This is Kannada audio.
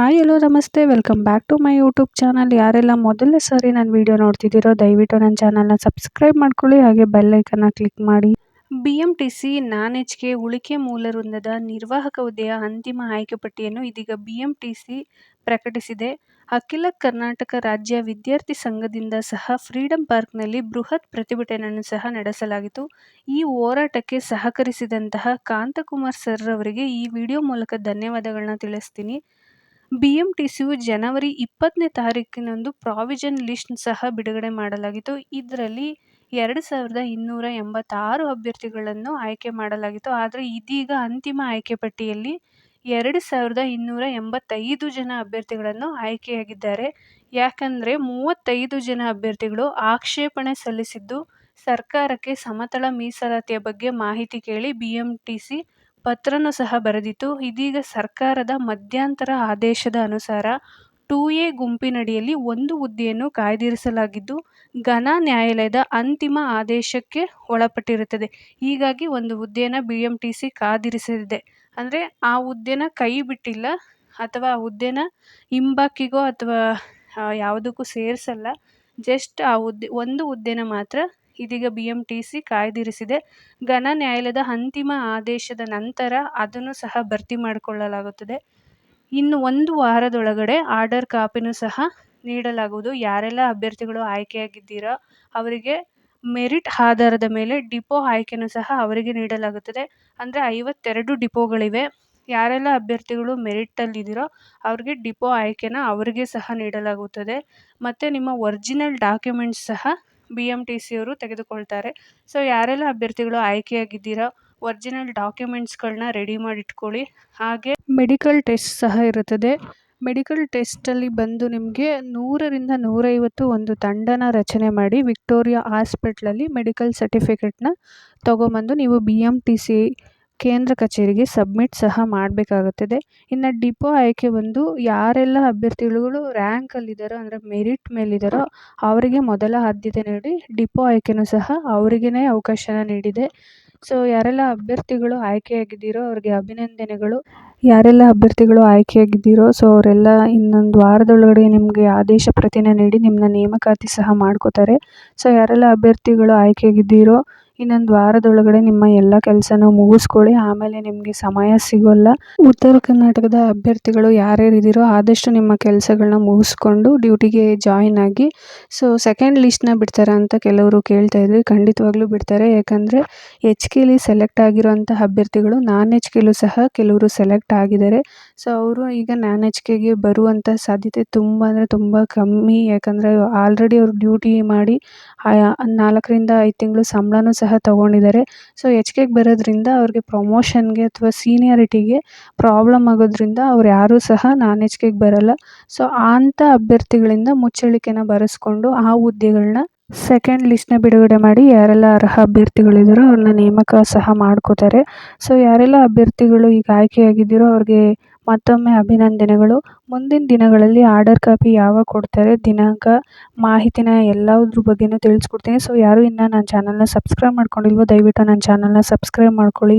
ಹಾಯ್ ಎಲ್ಲೋ ನಮಸ್ತೆ. Welcome back to my YouTube channel. ಯಾರೆಲ್ಲ ಮೊದಲನೇ ಸಾರಿ ನನ್ನ ವಿಡಿಯೋ ನೋಡ್ತಿದ್ದೀರೋ, ದಯವಿಟ್ಟು ನನ್ನ ಚಾನಲ್ನ ಸಬ್ಸ್ಕ್ರೈಬ್ ಮಾಡ್ಕೊಳ್ಳಿ. ಹಾಗೆ ಬೆಲ್ಲೈಕನ್ನ ಕ್ಲಿಕ್ ಮಾಡಿ. B M T C non H K ಉಳಿಕೆ ಮೂಲ ವೃಂದದ ನಿರ್ವಾಹಕ ಹುದ್ದೆಯ ಅಂತಿಮ ಆಯ್ಕೆ ಪಟ್ಟಿಯನ್ನು ಇದೀಗ ಬಿ ಎಂ ಟಿ ಸಿ ಪ್ರಕಟಿಸಿದೆ. ಅಖಿಲ ಕರ್ನಾಟಕ ರಾಜ್ಯ ವಿದ್ಯಾರ್ಥಿ ಸಂಘದಿಂದ ಸಹ ಫ್ರೀಡಂ ಪಾರ್ಕ್ನಲ್ಲಿ ಬೃಹತ್ ಪ್ರತಿಭಟನೆಯನ್ನು ಸಹ ನಡೆಸಲಾಗಿತ್ತು. ಈ ಹೋರಾಟಕ್ಕೆ ಸಹಕರಿಸಿದಂತಹ ಕಾಂತಕುಮಾರ್ ಸರ್ ಅವರಿಗೆ ಈ ವಿಡಿಯೋ ಮೂಲಕ ಧನ್ಯವಾದಗಳನ್ನ ತಿಳಿಸ್ತೀನಿ. ಬಿ ಎಂ ಟಿ ಜನವರಿ ಇಪ್ಪತ್ತನೇ ತಾರೀಕಿನಂದು ಪ್ರಾವಿಷನ್ ಲಿಸ್ಟ್ ಸಹ ಬಿಡುಗಡೆ ಮಾಡಲಾಗಿತ್ತು. ಇದರಲ್ಲಿ ಎರಡು ಸಾವಿರದ ಇನ್ನೂರ ಎಂಬತ್ತಾರು ಅಭ್ಯರ್ಥಿಗಳನ್ನು ಆಯ್ಕೆ ಮಾಡಲಾಗಿತ್ತು. ಆದರೆ ಇದೀಗ ಅಂತಿಮ ಆಯ್ಕೆ ಪಟ್ಟಿಯಲ್ಲಿ ಎರಡು ಸಾವಿರದ ಇನ್ನೂರ ಎಂಬತ್ತೈದು ಜನ ಅಭ್ಯರ್ಥಿಗಳನ್ನು ಆಯ್ಕೆಯಾಗಿದ್ದಾರೆ. ಯಾಕಂದರೆ ಮೂವತ್ತೈದು ಜನ ಅಭ್ಯರ್ಥಿಗಳು ಆಕ್ಷೇಪಣೆ ಸಲ್ಲಿಸಿದ್ದು ಸರ್ಕಾರಕ್ಕೆ ಸಮತಳ ಮೀಸಲಾತಿಯ ಬಗ್ಗೆ ಮಾಹಿತಿ ಕೇಳಿ ಬಿ ಎಂ ಟಿ ಸಿ ಪತ್ರನೂ ಸಹ ಬರೆದಿತ್ತು. ಇದೀಗ ಸರ್ಕಾರದ ಮಧ್ಯಂತರ ಆದೇಶದ ಅನುಸಾರ ಟೂ ಎ ಗುಂಪಿನಡಿಯಲ್ಲಿ ಒಂದು ಹುದ್ದೆಯನ್ನು ಕಾಯ್ದಿರಿಸಲಾಗಿದ್ದು, ಘನ ನ್ಯಾಯಾಲಯದ ಅಂತಿಮ ಆದೇಶಕ್ಕೆ ಒಳಪಟ್ಟಿರುತ್ತದೆ. ಹೀಗಾಗಿ ಒಂದು ಹುದ್ದೆಯನ್ನು ಬಿ ಎಂ ಟಿ ಸಿ ಕಾದಿರಿಸಲಿದೆ ಅಂದರೆ ಆ ಹುದ್ದೆನ ಕೈ ಬಿಟ್ಟಿಲ್ಲ ಅಥವಾ ಆ ಹುದ್ದೆನ ಹಿಂಬಾಕಿಗೋ ಅಥವಾ ಯಾವುದಕ್ಕೂ ಸೇರಿಸಲ್ಲ. ಜಸ್ಟ್ ಆ ಹುದ್ದೆ, ಒಂದು ಹುದ್ದೆನ ಮಾತ್ರ ಇದೀಗ ಬಿಎಂಟಿಸಿ ಕಾಯ್ದಿರಿಸಿದೆ. ಘನ ನ್ಯಾಯಾಲಯದ ಅಂತಿಮ ಆದೇಶದ ನಂತರ ಅದನ್ನು ಸಹ ಭರ್ತಿ ಮಾಡಿಕೊಳ್ಳಲಾಗುತ್ತದೆ. ಇನ್ನು ಒಂದು ವಾರದೊಳಗಡೆ ಆರ್ಡರ್ ಕಾಪಿನೂ ಸಹ ನೀಡಲಾಗುವುದು. ಯಾರೆಲ್ಲ ಅಭ್ಯರ್ಥಿಗಳು ಆಯ್ಕೆಯಾಗಿದ್ದೀರೋ ಅವರಿಗೆ ಮೆರಿಟ್ ಆಧಾರದ ಮೇಲೆ ಡಿಪೋ ಆಯ್ಕೆನೂ ಸಹ ಅವರಿಗೆ ನೀಡಲಾಗುತ್ತದೆ. ಅಂದರೆ ಐವತ್ತೆರಡು ಡಿಪೋಗಳಿವೆ. ಯಾರೆಲ್ಲ ಅಭ್ಯರ್ಥಿಗಳು ಮೆರಿಟಲ್ಲಿದ್ದೀರೋ ಅವ್ರಿಗೆ ಡಿಪೋ ಆಯ್ಕೆನ ಅವರಿಗೆ ಸಹ ನೀಡಲಾಗುತ್ತದೆ. ಮತ್ತು ನಿಮ್ಮ ಒರಿಜಿನಲ್ ಡಾಕ್ಯುಮೆಂಟ್ಸ್ ಸಹ ಬಿ ಎಂ ಟಿ ಸಿಯವರು ತೆಗೆದುಕೊಳ್ತಾರೆ. ಸೊ ಯಾರೆಲ್ಲ ಅಭ್ಯರ್ಥಿಗಳು ಆಯ್ಕೆಯಾಗಿದ್ದೀರಾ ಒರಿಜಿನಲ್ ಡಾಕ್ಯುಮೆಂಟ್ಸ್ಗಳನ್ನ ರೆಡಿ ಮಾಡಿ ಇಟ್ಕೊಳ್ಳಿ ಹಾಗೆ ಮೆಡಿಕಲ್ ಟೆಸ್ಟ್ ಸಹ ಇರುತ್ತದೆ. ಮೆಡಿಕಲ್ ಟೆಸ್ಟಲ್ಲಿ ಬಂದು ನಿಮಗೆ ನೂರರಿಂದ ನೂರೈವತ್ತು ಒಂದು ತಂಡನ ರಚನೆ ಮಾಡಿ ವಿಕ್ಟೋರಿಯಾ ಹಾಸ್ಪಿಟ್ಲಲ್ಲಿ ಮೆಡಿಕಲ್ ಸರ್ಟಿಫಿಕೇಟ್ನ ತೊಗೊಂಬಂದು ನೀವು ಬಿ ಎಂ ಟಿ ಸಿ ಕೇಂದ್ರ ಕಚೇರಿಗೆ ಸಬ್ಮಿಟ್ ಸಹ ಮಾಡಬೇಕಾಗುತ್ತದೆ. ಇನ್ನು ಡಿಪೋ ಆಯ್ಕೆ ಬಂದು ಯಾರೆಲ್ಲ ಅಭ್ಯರ್ಥಿಗಳು ರ್ಯಾಂಕಲ್ಲಿದ್ದಾರೋ ಅಂದರೆ ಮೆರಿಟ್ ಮೇಲಿದ್ದಾರೋ ಅವರಿಗೆ ಮೊದಲ ಆದ್ಯತೆ ನೀಡಿ ಡಿಪೋ ಆಯ್ಕೆನೂ ಸಹ ಅವರಿಗೇ ಅವಕಾಶನ ನೀಡಿದೆ. ಸೊ ಯಾರೆಲ್ಲ ಅಭ್ಯರ್ಥಿಗಳು ಆಯ್ಕೆಯಾಗಿದ್ದೀರೋ, ಅವ್ರಿಗೆ ಅಭಿನಂದನೆಗಳು. ಯಾರೆಲ್ಲ ಅಭ್ಯರ್ಥಿಗಳು ಆಯ್ಕೆಯಾಗಿದ್ದೀರೋ ಸೊ ಅವರೆಲ್ಲ ಇನ್ನೊಂದು ವಾರದೊಳಗಡೆ ನಿಮಗೆ ಆದೇಶ ಪ್ರತಿನ ನೀಡಿ ನಿಮ್ಮನ್ನ ನೇಮಕಾತಿ ಸಹ ಮಾಡ್ಕೋತಾರೆ. ಸೊ ಯಾರೆಲ್ಲ ಅಭ್ಯರ್ಥಿಗಳು ಆಯ್ಕೆಯಾಗಿದ್ದೀರೋ ಇನ್ನೊಂದು ವಾರದೊಳಗಡೆ ನಿಮ್ಮ ಎಲ್ಲ ಕೆಲಸನೂ ಮುಗಿಸ್ಕೊಳ್ಳಿ. ಆಮೇಲೆ ನಿಮಗೆ ಸಮಯ ಸಿಗೋಲ್ಲ. ಉತ್ತರ ಕರ್ನಾಟಕದ ಅಭ್ಯರ್ಥಿಗಳು ಯಾರ್ಯಾರು ಇದ್ದೀರೋ ಆದಷ್ಟು ನಿಮ್ಮ ಕೆಲಸಗಳನ್ನ ಮುಗಿಸ್ಕೊಂಡು ಡ್ಯೂಟಿಗೆ ಜಾಯಿನ್ ಆಗಿ. ಸೊ ಸೆಕೆಂಡ್ ಲಿಸ್ಟ್ನ ಬಿಡ್ತಾರೆ ಅಂತ ಕೆಲವರು ಕೇಳ್ತಾ ಇದ್ರು ಖಂಡಿತವಾಗ್ಲೂ ಬಿಡ್ತಾರೆ. ಯಾಕಂದರೆ ಎಚ್ ಕೆಲಿ ಸೆಲೆಕ್ಟ್ ಆಗಿರೋಂಥ ಅಭ್ಯರ್ಥಿಗಳು ನಾನ್ ಎಚ್ ಕೆಲೂ ಸಹ ಕೆಲವರು ಸೆಲೆಕ್ಟ್ ಆಗಿದ್ದಾರೆ. ಸೊ ಅವರು ಈಗ ನಾನ್ ಎಚ್ ಕೆಗೆ ಬರುವಂಥ ಸಾಧ್ಯತೆ ತುಂಬ ಅಂದರೆ ತುಂಬ ಕಮ್ಮಿ. ಯಾಕಂದರೆ ಆಲ್ರೆಡಿ ಅವರು ಡ್ಯೂಟಿ ಮಾಡಿ ನಾಲ್ಕರಿಂದ ಐದು ತಿಂಗಳು ಸಂಬಳನೂ ಸಹ ತೊಗೊಂಡಿದ್ದಾರೆ. ಸೊ ಎಚ್ ಕೆಗೆ ಬರೋದ್ರಿಂದ ಅವ್ರಿಗೆ ಪ್ರಮೋಷನ್ಗೆ ಅಥವಾ ಸೀನಿಯಾರಿಟಿಗೆ ಪ್ರಾಬ್ಲಮ್ ಆಗೋದ್ರಿಂದ ಅವ್ರು ಯಾರೂ ಸಹ ನಾನ್ ಎಚ್ ಕೆಗೆ ಬರೋಲ್ಲ. ಸೊ ಅಂಥ ಅಭ್ಯರ್ಥಿಗಳಿಂದ ಮುಚ್ಚಳಿಕೆನ ಬರೆಸ್ಕೊಂಡು ಆ ಹುದ್ದೆಗಳನ್ನ ಸೆಕೆಂಡ್ ಲಿಸ್ಟ್ನ ಬಿಡುಗಡೆ ಮಾಡಿ ಯಾರೆಲ್ಲ ಅರ್ಹ ಅಭ್ಯರ್ಥಿಗಳಿದ್ದಾರೋ ಅವ್ರನ್ನ ನೇಮಕ ಸಹ ಮಾಡ್ಕೋತಾರೆ. ಸೊ ಯಾರೆಲ್ಲ ಅಭ್ಯರ್ಥಿಗಳು ಈಗ ಆಯ್ಕೆಯಾಗಿದ್ದೀರೋ ಅವ್ರಿಗೆ ಮತ್ತೊಮ್ಮೆ ಅಭಿನಂದನೆಗಳು. ಮುಂದಿನ ದಿನಗಳಲ್ಲಿ ಆರ್ಡರ್ ಕಾಪಿ ಯಾವಾಗ ಕೊಡ್ತಾರೆ, ದಿನಾಂಕ, ಮಾಹಿತಿನ ಎಲ್ಲದ್ರ ಬಗ್ಗೆನೂ ತಿಳಿಸ್ಕೊಡ್ತೀನಿ. ಸೊ ಯಾರು ಇನ್ನೂ ನನ್ನ ಚಾನಲ್ನ ಸಬ್ಸ್ಕ್ರೈಬ್ ಮಾಡ್ಕೊಂಡಿಲ್ವೋ ದಯವಿಟ್ಟು ನನ್ನ ಚಾನಲ್ನ ಸಬ್ಸ್ಕ್ರೈಬ್ ಮಾಡ್ಕೊಳ್ಳಿ.